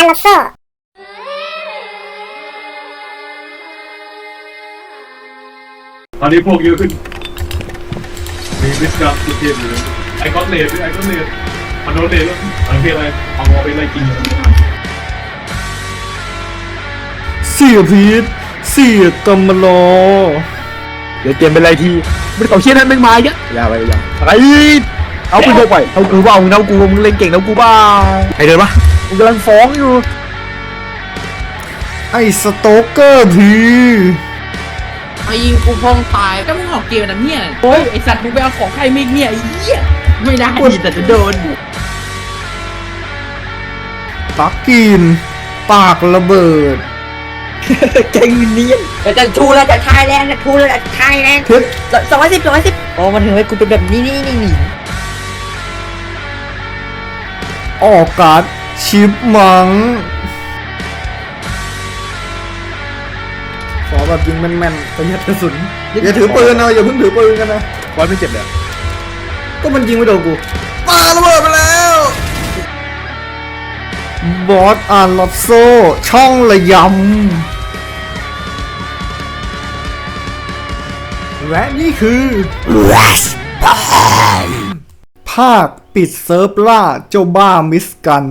อาร์ลอโซตอนนี้พวกเยอะขึ้นมีมิสกับสุดเทพเลยไอคอนเลดไอคอนเลดมันโดนเลดแล้วมันเป็นอะไรเอางอไปไล่กินเสียพีทเสียกำมะลอเดี๋ยวเตรียมเป็นไรทีไม่ต้องเชี่ยนั้นแม่งมาเยอะอย่าไปอย่าอะไรเอาปืนพกไปเอากูเปล่ามึงเอากูมึงเล่นเก่งเอากูเปล่าใครเดินปะ มึงกำลังฟ้องอยู่ ไอ้สโตกเกอร์พีมายิงกูพองตายก็มึงออกเกมนะเนี่ยโอ้ยไอสัตว์มึงไปเอาของใครมิกเนี่ยไอ้เหี้ยไม่ได้ดิแต่จะโดนปักกิน ปากระเบิดเก่งเนียนเราจะทูเราจะทายแลนด์จะทูเราจะทายแลนด์ทึบสองร้อยสิบสองร้อยสิบโอ้มันถึงให้กูเป็นแบบนี้นี่นี่นี่ออกการ์ด ชิปมังขอแบบยิงแม่นๆประหยัดกระสุนอย่าถือปืนนะอย่าเพิ่งถือปืนกันนะบอลไม่เจ็บเลยก็มันยิงไม่โดนกูปาระเบิดไปแล้วบอสอานลอตโซช่องระยำและนี่คือภาคปิดเซิร์ฟล่าเจ้าบ้ามิสกัน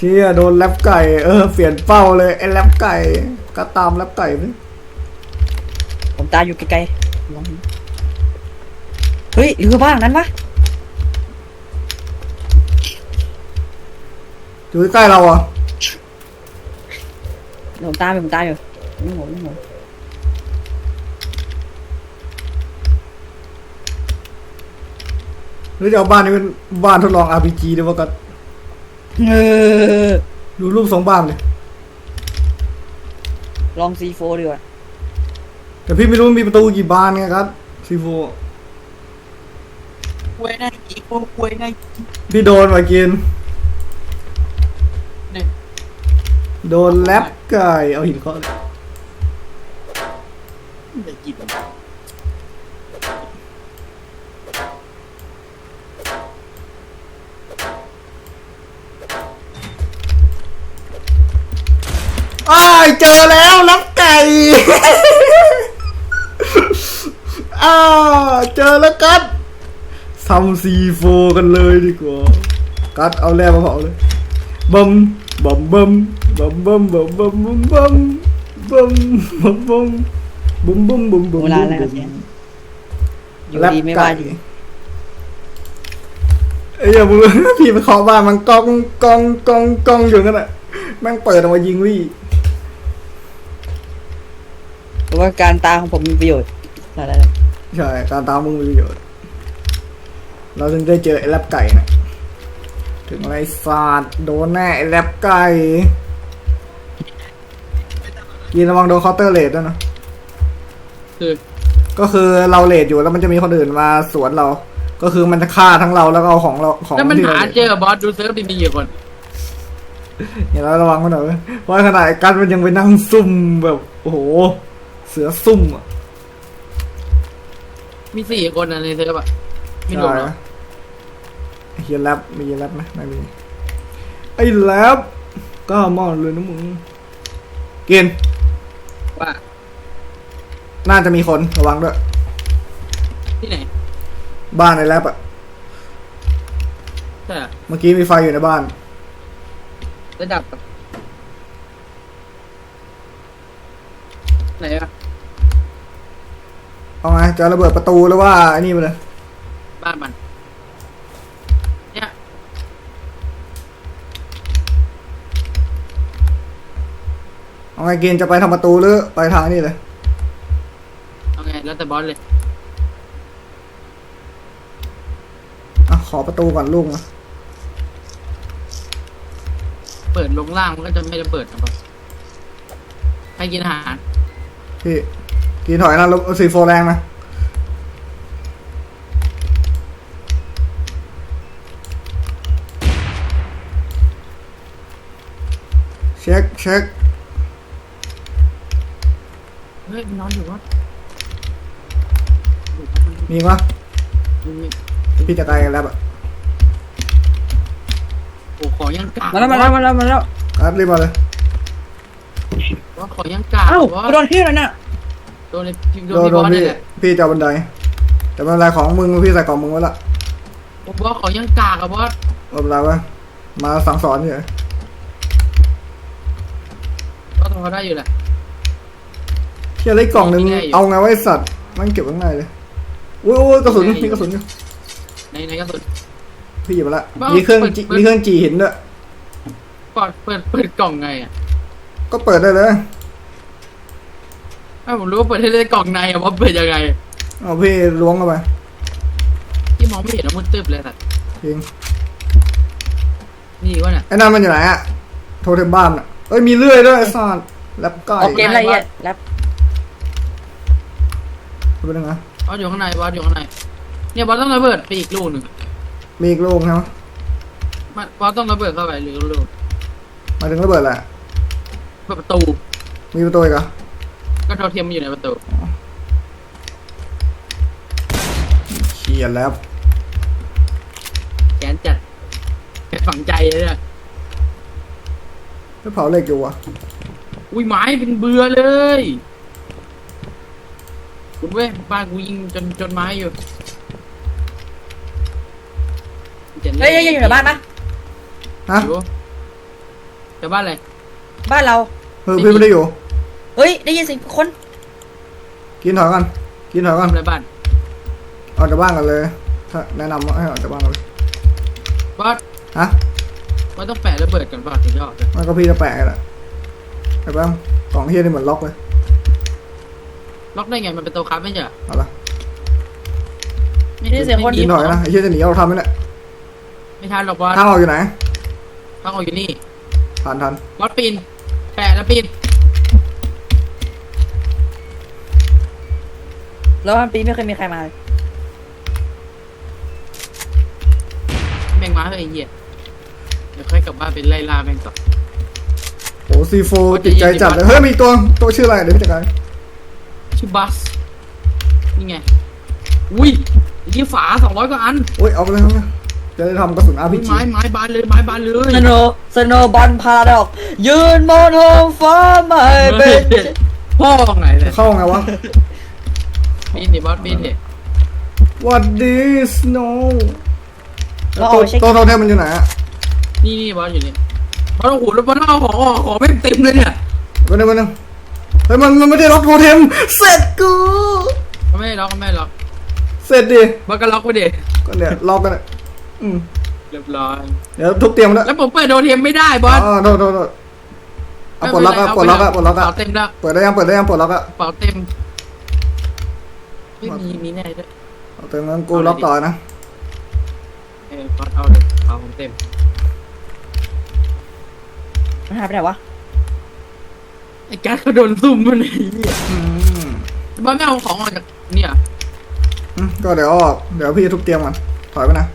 เชี่ยโดนแลบไก่ เออเปลี่ยนเป้าเลยไอ้แลบไก่ ก็ตามแลบไก่ไปผมตายอยู่ไกลๆลองดูเฮ้ยหรือว่าบ้างนั้นวะอยู่ใกล้เราอะเดี๋ยวผมตามอยู่ผมตามอยู่นี่ผมนี่ผมหรือจะเอาบ้านนี้เป็นบ้านทดลอง RPG ด้วยวะก็ เออดูรูปสองบ้านเลย ลองซีโฟดีกว่า แต่พี่ไม่รู้มีประตูกี่บานไงครับซีโฟควยได้อีกโอ้ควยได้พี่โดนมากินเนี่ยโดนแลบไก่เอาหินเคาะเลย เจอแล้วแลบไก่อ้าวเจอแล้วกัดทำซีโฟกันเลยดีกว่า กัดเอาแร่มาเผาเลยบัมบัมบัมบัมบัมบัมบัมบัมบัมบัมบัมบัมบัมบัมบัมบัมเวลาอะไรครับเนี่ยอยู่แลบดีไม่ไก่ว่าดีเอ้ยอย่ามึงพี่ไปเคาะบ้านมันกองกองกองกองอยู่นั่นแหละแม่งเปิดออกมายิงวี่ เพราะว่าการตาของผมมีประโยชน์อะไรใช่การตามมึงมีประโยชน์เราถึงได้เจอไอ้แลบไก่นะถึงไรศาสตร์โดนแน่ไอ้แลบไก่กินระวังโดนเคาน์เตอร์เลดด้วยนะคือก็คือเราเลดอยู่แล้วมันจะมีคนอื่นมาสวนเรา ก็คือมันจะฆ่าทั้งเราแล้วก็เอาของเราของแล้วมันที่หาเราเจอบอสดูเซิร์ฟดีมีกี่คนอย่าเราระวังมันหน่อยเว้ยเพราะขนาดไอ้กันมันยังไปนั่งซุ่มแบบโอ้โห เสือซุ่มอะมีสี่คนนะในเซิร์ฟอะไม่รวมหรอไอ้เฮียแรปมีแรปไหมไม่มีไอ้แรปก็มอนเลยนะมึงเกินว่าน่าจะมีคนระวังด้วย ที่ไหน บ้านไอ้แรปอะใช่เหรอเมื่อกี้มีไฟอยู่ในบ้าน ระดับ ไหนอะ เอาไงจะระเบิดประตูหรือว่าไอ้นี่ไปเลยบ้านมัน เนี่ยเอาไงเกินจะไปทำประตูหรือไปทางนี่เลยเอาไงแล้วแต่บอสเลยอะขอประตูก่อนลูกนะเปิดลงล่างมันก็จะไม่ได้เปิดนะบอสให้กินอาหารพี่ กินถอยนะแล้วสีโฟแรงนะเช็คเช็คเฮ้ยมันนอนอยู่วะมีปะมันมีพี่จะตายกันแล้วอะโอ้ของยังกากมาแล้วมาแล้วมาแล้วมาแล้วกัดรีบมาเลยว่าของยังกากเอ้าว่ากูโดนที่แล้วน่ะ โดนในพิมพ์โดโดนนพี่โดบอนสพี่นี่แหละพี่จะเอาบันได แต่ไม่เป็นไรของมึงพี่ใส่กล่องมึงไว้ละผมว่าของยังกากอะบอสไม่เป็นไรวะมาสั่งสอนเฉยก็ทำได้อยู่แหละ เที่ยอะไรกล่องหนึ่งไม่ได้อยู่ เอาไงไวะไอ้สัตว์มันเก็บข้างในเลยอุ้ยอุ้ยกระสุนไม่ได้อยู่มีกระสุนอยู่ในในกระสุน พี่หยิบมาละบ้ามีเครื่องเปิดจีเปิด มีเครื่องจีหินด้วยเปิดเปิดเปิดกล่องไงอะก็เปิดได้เลย ถ้าผมรู้ว่าเปิดให้ได้กล่องในอะว่าเปิดยังไงเอาพี่ล้วงเข้าไปที่มองไม่เห็นแล้วมันตึ๊บเลยสัตว์จริงนี่วะเนี่ยไอ้นั่นมันอยู่ไหนอะโทรเทมบ้านอะเอ้ยมีเลื่อยด้วยไอ้สัตว์แล็บไก่ออกเกมอะไรเนี่ยแล้วเป็นยังไงบอสอยู่ข้างในบอสอยู่ข้างในเนี่ยบอสต้องระเบิดไปอีกลูกหนึ่งมีอีกลูกใช่ไหมมันบอสต้องระเบิดเข้าไปหรือลูกหมายถึงระเบิดแหละเปิดประตูมีประตูอีกเหรอ ก็โทรเทียมมันอยู่ในประตูเขียนแล้วแกนจัดแกนฝังใจเลยเนี่ยถ้าเผาเหล็กอยู่อะอุ้ยไม้เป็นเบื่อเลย คุณเว้ยบ้านกูยิงจนจนไม้อยู่จ็ดเฮ้ยยังอยู่ในบ้านปะฮะอยู่แต่บ้านอะไรบ้านเราเออพี่ไม่ได้อยู่ เฮ้ย ได้ยินเสียงคน กินถอยกันกินถอยกันทำอะไรบ้านออกจากบ้านกันเลย ถ้าแนะนำว่าให้ออกจากบ้านกันเลยบอสฮะว่าต้องแปะระเบิดก่อนป่ะถึงจะออกเลยมันก็พี่จะแปะแหละแต่ว่ากล่องเฮียนี่เหมือนล็อกเลยล็อกได้ไงมันเป็นตัวคับไม่ใช่เหรอเอาละได้ยินเสียงคน กินถอยนะไอ้เฮียจะหนีเราทำไหมเนี่ยไม่ทันหรอกบอสทางออกอยู่ไหนทางออกอยู่นี่ผ่านทันบอสปีนแปะแล้วปีน แล้ววันปีไม่เคยมีใครมาเลยแม่งมาเถอะไอ้เหี้ยเดี๋ยวค่อยกลับบ้านไปไล่ล่าแม่งต่อ โอ้ซีโฟติดใจจัดเลยเฮ้ยมีตัวตัวชื่ออะไรเดี๋ยวพี่จัดการชื่อบัส นี่ไง อุ้ยไอ้ที่ฝาสองร้อยกว่าอันโอ้ยเอาไปเลยเอาไปเลยจะได้ทำกระสุนอาร์พีอุ้ยจีไม้ไม้บานเลยไม้บานเลย สโนสโนบอลพาราดอก ยืนบนท้องฟ้าไม่เป็นพ่อไงเนี่ยเข้าไงวะ ปีนดิบอสปีนดิ What this no เราตัเอาวไปเช็ค ตัวโทเทมมันอยู่ไหนอะนี่นี่บอสอยู่นี่บอสโอ้โหแล้วบอสเอาของออกของไม่งเต็มเลยเนี่ยวันนึงวันนึงเฮ้ยมันมันไม่ได้ล็อกโทเทมเสร็จกูเขาไม่ให้ล็อกเขาไม่ให้ล็อกเสร็จดิบอสก็ล็อกไปดิก็เนี่ยล็อกกันเนี่ยอืมเรียบร้อย เดี๋ยวทุบเตรียมแล้วแล้วผมเปิดโดเทียมไม่ได้บอสอ๋อโทษโทษโทษเอาปลดล็อกอะปลดล็อกอะปลดล็อกอะเป๋าเต็มแล้วเปิดได้ยังเปิดได้ยังปลดล็อกอะเป๋าเต็ม ไม่มีมีแน่ด้วยเอาเต็มนั้นกูล็อกต่อนะเออบอสเอาเลยเป๋าผมเต็มมันหายไปไหนวะไอ้การดเขาโดนซุ่มมันไอ้เหี้ยอืมบอสไม่เอาของออกจากเนี่ยอืมก็เดี๋ยวออกเดี๋ยวพี่ทุบเตรียมก่อนถอยไปนะ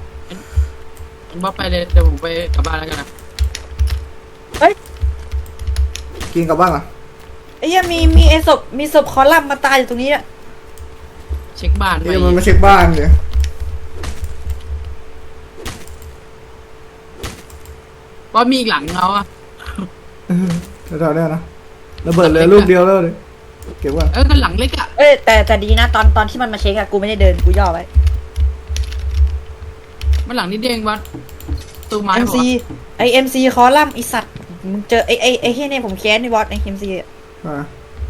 บอสไปเลยเดี๋ยวผมไปกลับบ้านแล้วกันนะกินกลับบ้านก่อนไอ้เหี้ยังมีมีไอ้ศพมีศพคอลัมน์มาตายอยู่ตรงนี้อะ เช็คบ้านไปเดี๋ยวมันมาเช็คบ้านเดี๋ยวบอสมีอีกหลังเอาอะแถวๆเนี้ยนะระเบิดเลยลูกเดียวแล้วเลยเก็บก่อนเออกันหลังเล็กอะเอ้ยแต่แต่ดีนะตอนตอนที่มันมาเช็คอะกูไม่ได้เดินกูย่อไว้มันหลังนิดเดียวเองบอสตู้ไม้เอ็มบอซีสไอเอ็มซีคอลัมน์ไอสัตว์มึงเจอไอไอไอเฮียเนี่ยผมแค้นในบอสไอเอ็มซีอ่า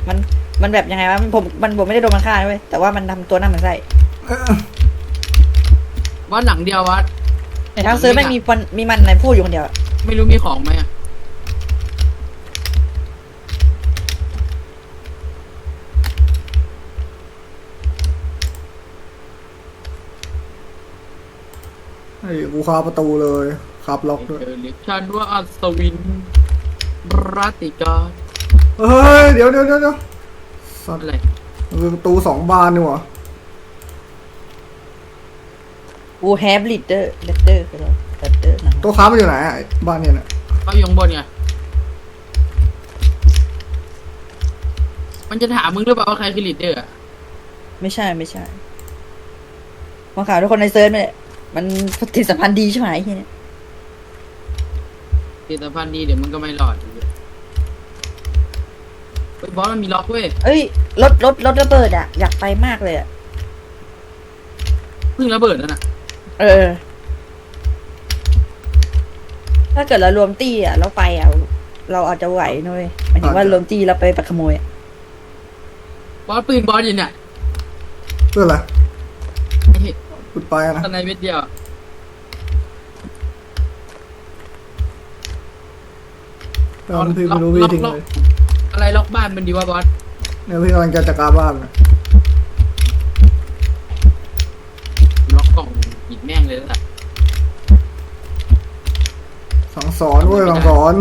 มัน มันแบบยังไงวะมันผมมันผมไม่ได้โดนมันฆ่าด้วยแต่ว่ามันทำตัวหน้าเหมือนไส้บอสหลังเดียวบอสในทางเซิร์ฟไม่งมีมันมีมันในพูดอยู่คนเดียวอะไม่รู้มีของไหมอะไอ้กูคาประตูเลยขับล็อกด้วยเจอเรียกฉันว่าอัศวินรัตติกา เฮ้ย เดี๋ยวเดี๋ยวเดี๋ยวเดี๋ยว สัตว์อะไรมันคือประตูสองบานนี่หว่ากูแฮบลิดเดอร์เลดเดอร์คืออะไรเลดเดอร์นะตัวค้ามันอยู่ไหนอะไอ้บ้านเนี่ยน่ะเขาอยู่ข้างบนไงมันจะถามมึงหรือเปล่าว่าใครคือลีดเดอร์อะไม่ใช่ไม่ใช่มาข่าวทุกคนในเซิร์ฟนี่แหละมันปฏิสัมพันธ์ดีใช่ไหมไอ้เฮียเนี่ยผลิตภัณฑ์ดีเดี๋ยวมึงก็ไม่รอดเฮ้ยบอสมันมีล็อกเว้ยเอ้ยรถรถรถระเบิดอะ อยากไปมากเลยอะเพิ่งระเบิดแล้วน่ะเออ ถ้าเกิดเรารวมตี้อะเราไปอะเราอาจจะไหวนุ้ยหมายถึงว่ารวมตี้เราไปไปขโมยอะบอสปืนบอสอยู่เนี่ยเพื่ออะไรไอ้เหี้ยกูไปนะตอนในเม็ดเดียวตอนพี่ไม่รู้พี่ทิ้งเลย อะไรล็อกบ้านมันดีวะบอสเนี่ยพี่กำลังจะจัดการบ้านนะล็อกกล่องหินแม่งเลยแล้วสั่งสอนเว้ยสั่งสอน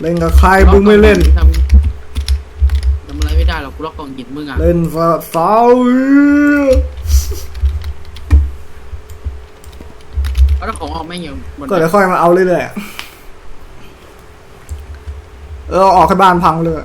เล่นกับใครมึงไม่เล่น ทำทำอะไรไม่ได้หรอกกูล็อกกล่องหินมึงอะเล่นสาวสาวแล้วถ้าของออกไม่เหี่ยวหมดก็เดี๋ยวค่อยมาเอาเรื่อยๆ เออออกให้บ้านพังเลย